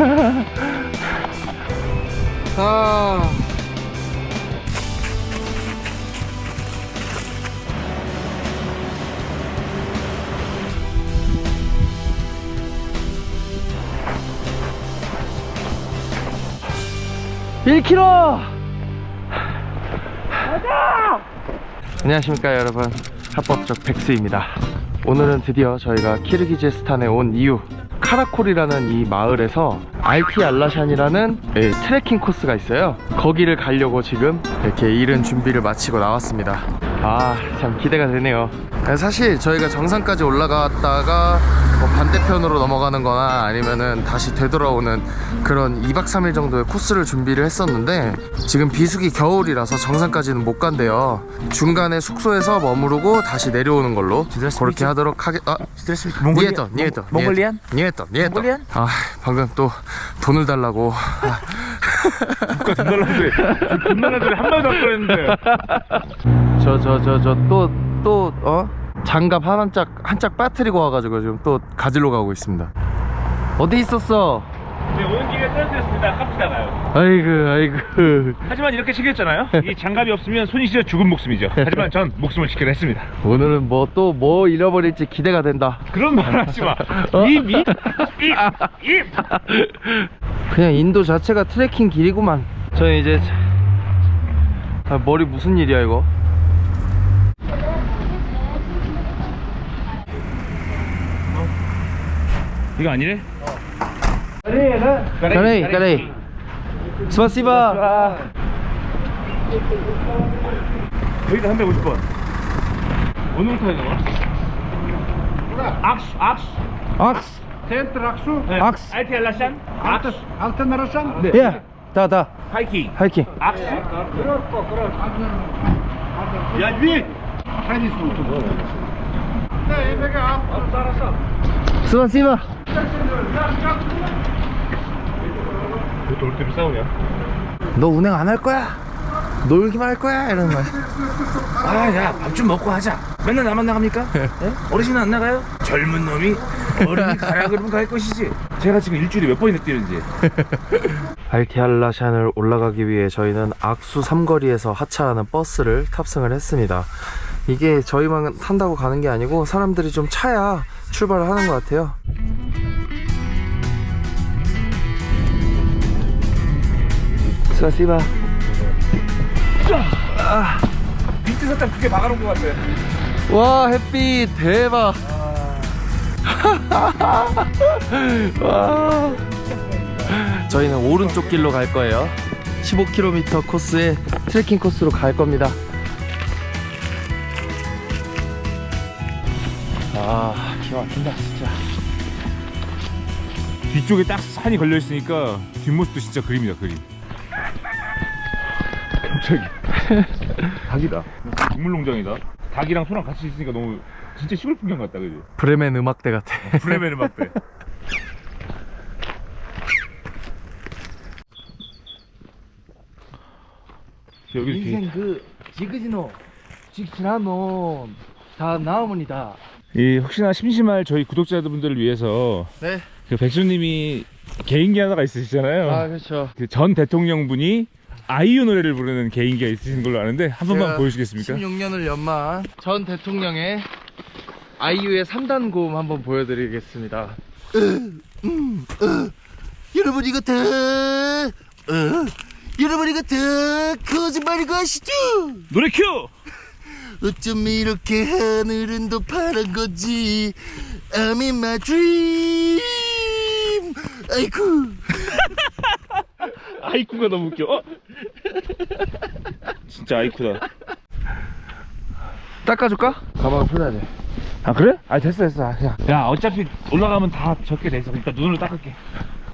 아.1 k m 안녕하십니까 여러분. 합법적 백스입니다. 오늘은 드디어 저희가 키르기즈스탄에 온 이유 카라콜이라는 이 마을에서 알티 알라샨이라는 예, 트레킹 코스가 있어요 거기를 가려고 지금 이렇게 이른 준비를 마치고 나왔습니다 아 참 기대가 되네요 사실 저희가 정상까지 올라갔다가 뭐 반대편으로 넘어가는 거나 아니면은 다시 되돌아오는 그런 2박 3일 정도의 코스를 준비를 했었는데 지금 비수기 겨울이라서 정상까지는 못 간대요 중간에 숙소에서 머무르고 다시 내려오는 걸로 그렇게 하도록 하겠... 아, 몽골리안? 니에또 몽- 몽골리안? 니에또 니에또 몽골리안? 아 방금 또 돈을 달라고. 아, 돈 달라는 소리 돈 달라는 소리 한 마디도 안 꺼냈는데. 저 저 저 저 또 또 어? 장갑 한짝 한짝 빠뜨리고 와가지고 지금 또 가지러 가고 있습니다. 어디 있었어? 네, 오는 길에 떨어뜨렸습니다. 깝치다가요. 아이고 아이고. 하지만 이렇게 시켰잖아요. 이 장갑이 없으면 손이 시려 죽은 목숨이죠. 하지만 전 목숨을 지키려 했습니다. 오늘은 뭐 또 뭐 잃어버릴지 기대가 된다. 그런 말 하지 마. 어? 입, 입, 입, 입 그냥 인도 자체가 트레킹 길이구만. 저는 이제 아, 머리 무슨 일이야 이거? 이거 아니래? 까레이 까레이 스파시바 여기다 350원 오늘부터 해야 악수 악수 악스 Центр Аксу, 네. 악수 알티 알라샨 악수 Алтын Арашан. 네. 예 다다 하이킹 하이킹 악수 야 위! Хранись тут. Да, я бегал. 스파시바 왜 돌대로 싸우냐? 너 운행 안 할 거야? 놀기만 할 거야? 이러는 말 아야 밥 좀 먹고 하자 맨날 나만 나갑니까? 예? 어르신은 안 나가요? 젊은 놈이 어른이 가라 그러면 갈 것이지 제가 지금 일주일에 몇 번이나 뛰는지 알티알라샨을 올라가기 위해 저희는 악수 삼거리에서 하차하는 버스를 탑승을 했습니다. 이게 저희만 탄다고 가는 게 아니고 사람들이 좀 차야 출발을 하는 것 같아요. 스바시바 비트 살짝 크게 막아놓은 것 같아. 와 햇빛. 대박. 와. 저희는 오른쪽 길로 갈 거예요. 15km 코스의 트레킹 코스로 갈 겁니다. 아 기가 막힌다 진짜. 뒤쪽에 딱 산이 걸려 있으니까 뒷모습도 진짜 그림이다 그림 갑자기. 닭이다. 동물농장이다. 닭이랑 소랑 같이 있으니까 너무 진짜 시골 풍경 같다 그지? 브레멘 음악대 같아. 브레멘을 막대. 여기 이렇게 그 지그지노 직진하노 다 나오문이다. 이 혹시나 심심할 저희 구독자분들을 위해서 네. 그 백수님이 개인기 하나가 있으시잖아요. 아 그렇죠. 그 전 대통령분이 아이유 노래를 부르는 개인기가 있으신 걸로 아는데 한 번만 보여주시겠습니까? 16년을 연마한 전 대통령의 아이유의 3단 고음 한번 보여드리겠습니다. 여러분 이거 다 어? 여러분 이거 다 거짓말인 거 아시죠? 노래 큐! 어쩜 이렇게 하늘은 더 파란 거지 I'm in my dream 아이쿠 아이쿠가 너무 웃겨. 어? 진짜 아이쿠다. 닦아줄까? 가방을 풀어야 돼. 아 그래? 아 됐어 됐어. 야, 야 어차피 올라가면 다 적게 돼 있어. 그러니까 눈으로 닦을게.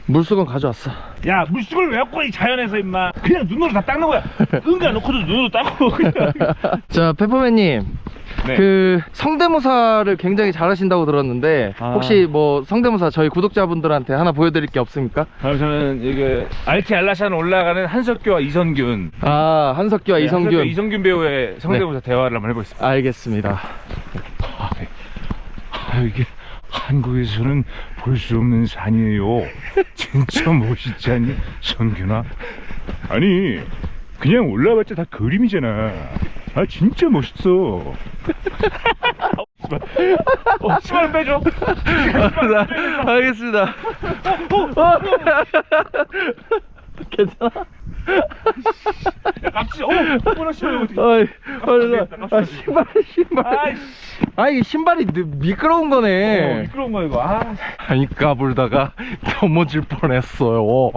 물수건 가져왔어. 야 물속을 왜 갖고 이 자연에서 임마. 그냥 눈으로 다 닦는 거야. 응가 놓고도 눈으로 닦고 그냥. 자, 페퍼맨님. 네. 그 성대모사를 굉장히 잘하신다고 들었는데 아. 혹시 뭐 성대모사 저희 구독자분들한테 하나 보여드릴 게 없습니까? 그럼 저는 이게 알티 알라샨 올라가는 한석규와 이선균. 아 한석규와 네, 이성균. 한석규, 이성균 배우의 성대모사 대화를 한번 해보겠습니다. 알겠습니다. 아, 네. 아, 이게, 아, 한국에서는 볼 수 없는 산이에요. 진짜 멋있지 않니, 성균아? 아니, 그냥 올라봤자 다 그림이잖아. 아, 진짜 멋있어. 어, 시간 빼줘. 알겠습니다. 괜찮아? 납치, 어, 뭐라. 어이, 깜짝이야, 아, 신발, 신발. 아이씨. 아, 이게 신발이 느- 미끄러운 어, 거네. 미끄러운 거야, 이거. 아, 아니, 까불다가 넘어질 뻔했어요.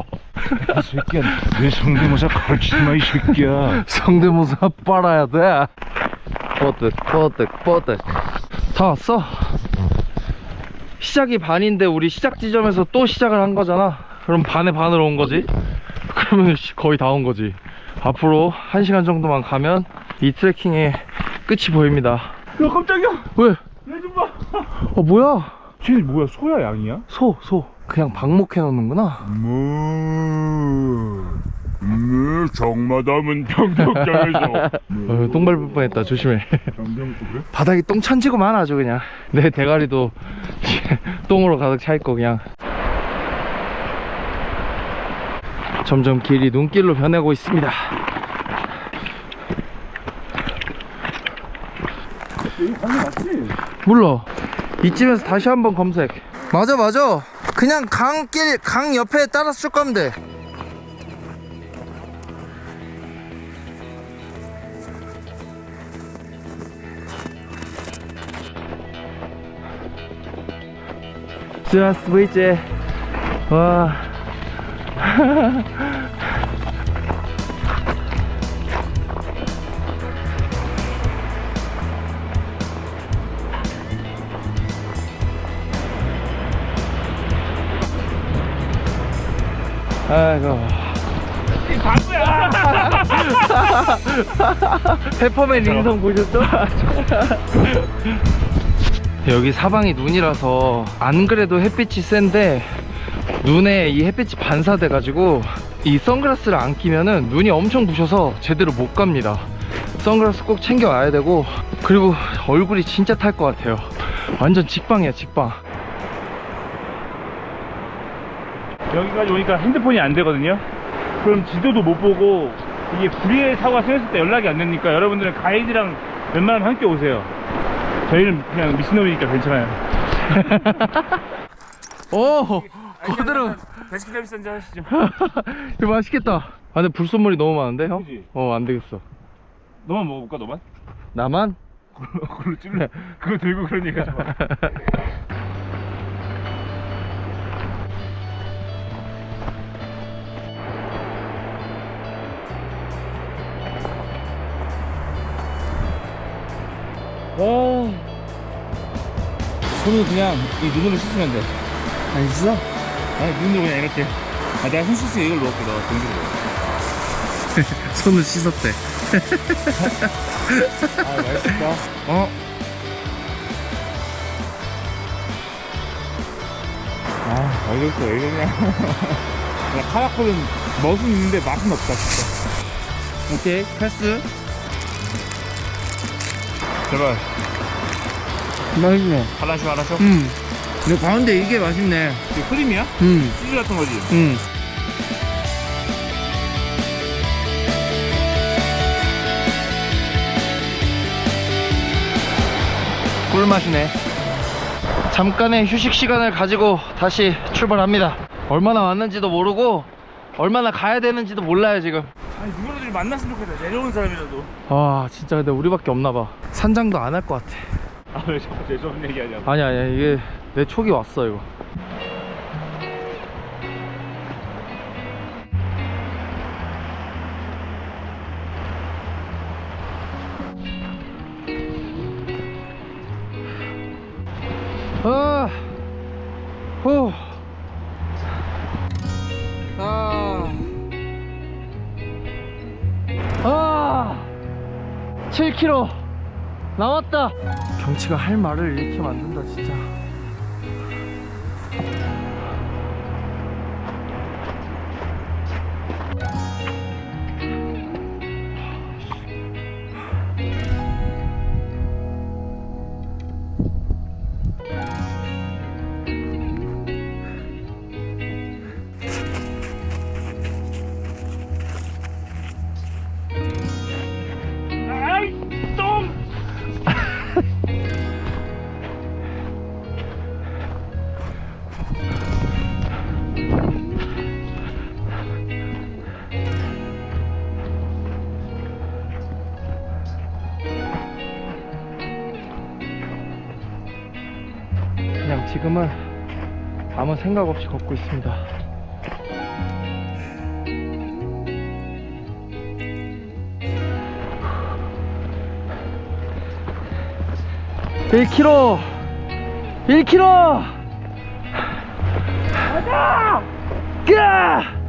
이 새끼야. 내 성대모사 가르치지 마, 이 새끼야. 성대모사 빨아야 돼. 뽀득, 뽀득, 뽀득. 다 왔어? 시작이 반인데 우리 시작 지점에서 또 시작을 한 거잖아. 그럼 반에 반으로 온 거지. 그러면 씨, 거의 다 온 거지. 앞으로 한 시간 정도만 가면 이 트레킹의 끝이 보입니다. 야, 깜짝이야. 왜? 얘좀 봐. 어 뭐야? 쟤 뭐야, 소야, 양이야? 소, 소. 그냥 방목해 놓는구나. 뭐, 뭐, 정마담은 평덕장에서. 어, 똥 밟을 뻔했다. 조심해. 그래? 바닥이 똥 천지구만 아주 그냥 내 대가리도 똥으로 가득 차 있고 그냥 점점 길이 눈길로 변하고 있습니다. 여기 몰라. 이쯤에서 다시 한번 검색. 맞아, 맞아. 그냥 강길, 강 옆에 따라서 쭉 가면 돼. 좋아, 스위치. 예. 와. 아이고. 이 바보야. 페퍼맨 링성 보셨죠? 여기 사방이 눈이라서 안 그래도 햇빛이 센데 눈에 이 햇빛이 반사돼 가지고 이 선글라스를 안 끼면은 눈이 엄청 부셔서 제대로 못 갑니다 선글라스 꼭 챙겨 와야 되고 그리고 얼굴이 진짜 탈 것 같아요 완전 직방이야 직방 여기까지 오니까 핸드폰이 안 되거든요. 그럼 지도도 못 보고 이게 불의의 사고가 생겼을 때 연락이 안 되니까 여러분들은 가이드랑 웬만하면 함께 오세요. 저희는 그냥 미친놈이니까 괜찮아요. 오 그대로 배스킨 라빈스 한잔 하시죠. 이거 맛있겠다 아 근데 불순물이 너무 많은데 형? 그지? 어 안 되겠어 너만 먹어볼까 너만? 나만? 그걸로 찍을래? 그거 들고 그런 얘기 하지 마. 와. 손은 그냥 이 눈으로 씻으면 돼. 안 있어? 아니, 눈으로 그냥 이렇게. 아, 내가 손 씻으면 이걸 너. 동기로. 손을 씻었대 아, 맛있다. 어? 아, 어이없어, 왜 그러냐. 야, 카라콜은 멋은 있는데 맛은 없다, 진짜. 오케이 패스 제발 맛있네 하나씩 하나씩. 음 근데 가운데 이게 맛있네 이게 크림이야? 음 치즈 같은 거지? 음. 꿀맛이네. 잠깐의 휴식 시간을 가지고 다시 출발합니다. 얼마나 왔는지도 모르고 얼마나 가야 되는지도 몰라요 지금. 아니, 누구라도 만났으면 좋겠다. 내려오는 사람이라도. 아 진짜 근데 우리밖에 없나 봐. 산장도 안 할 것 같아. 아 왜 자꾸 죄송한 얘기 하냐고. 아니 아니 이게 내 촉이 왔어 이거. 아, 후, 아, 아, 7km 나왔다. 경치가 할 말을 이렇게 만든다 진짜. 지금은 아무 생각 없이 걷고 있습니다. 1km! 1km! 가자! 가!